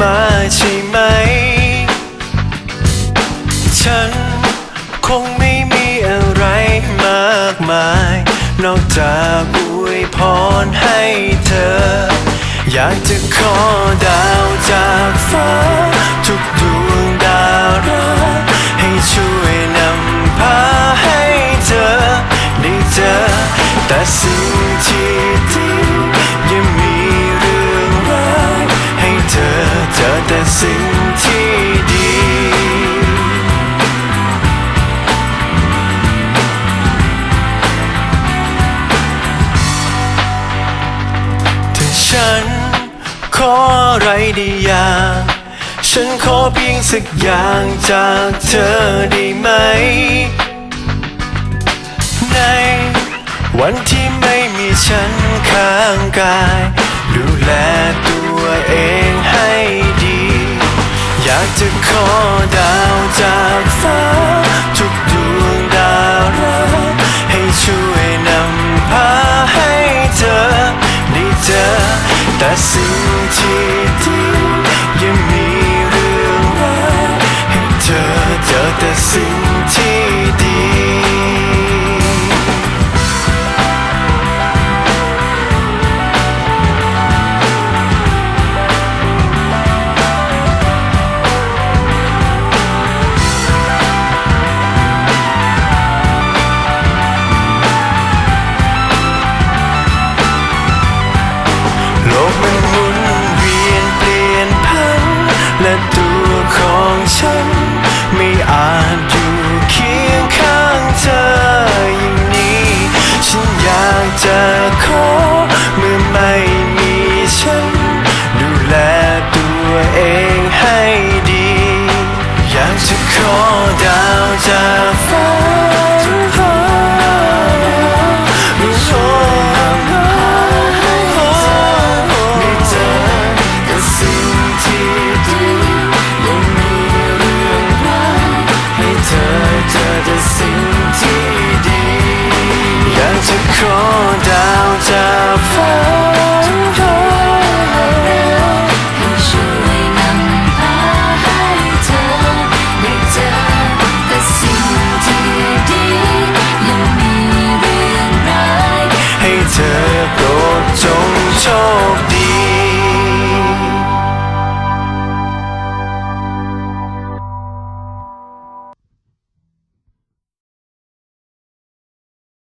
มาใช่ไหม ฉันคงไม่มีอะไรมากมาย นอกจากอวยพรให้เธอ อยากจะขอดาวจากฟ้า ทุกดวงดาวรักให้ช่วยนำพาให้เธอ ได้เจอแต่สิ่ง ขออะไรได้อย่างฉันขอเพียงสักอย่างจากเธอได้ไหม ในวันที่ไม่มีฉันข้างกาย แต่สิ่งที่ดียังมีเรื่องร้ายให้เธอเจอแต่สิ่ง จากฟ้าทุกฟ้ารู้ชอบไม่เจอแต่สิ่งที่ดียังมีเรื่องร้ายให้เธอเจอแต่สิ่ง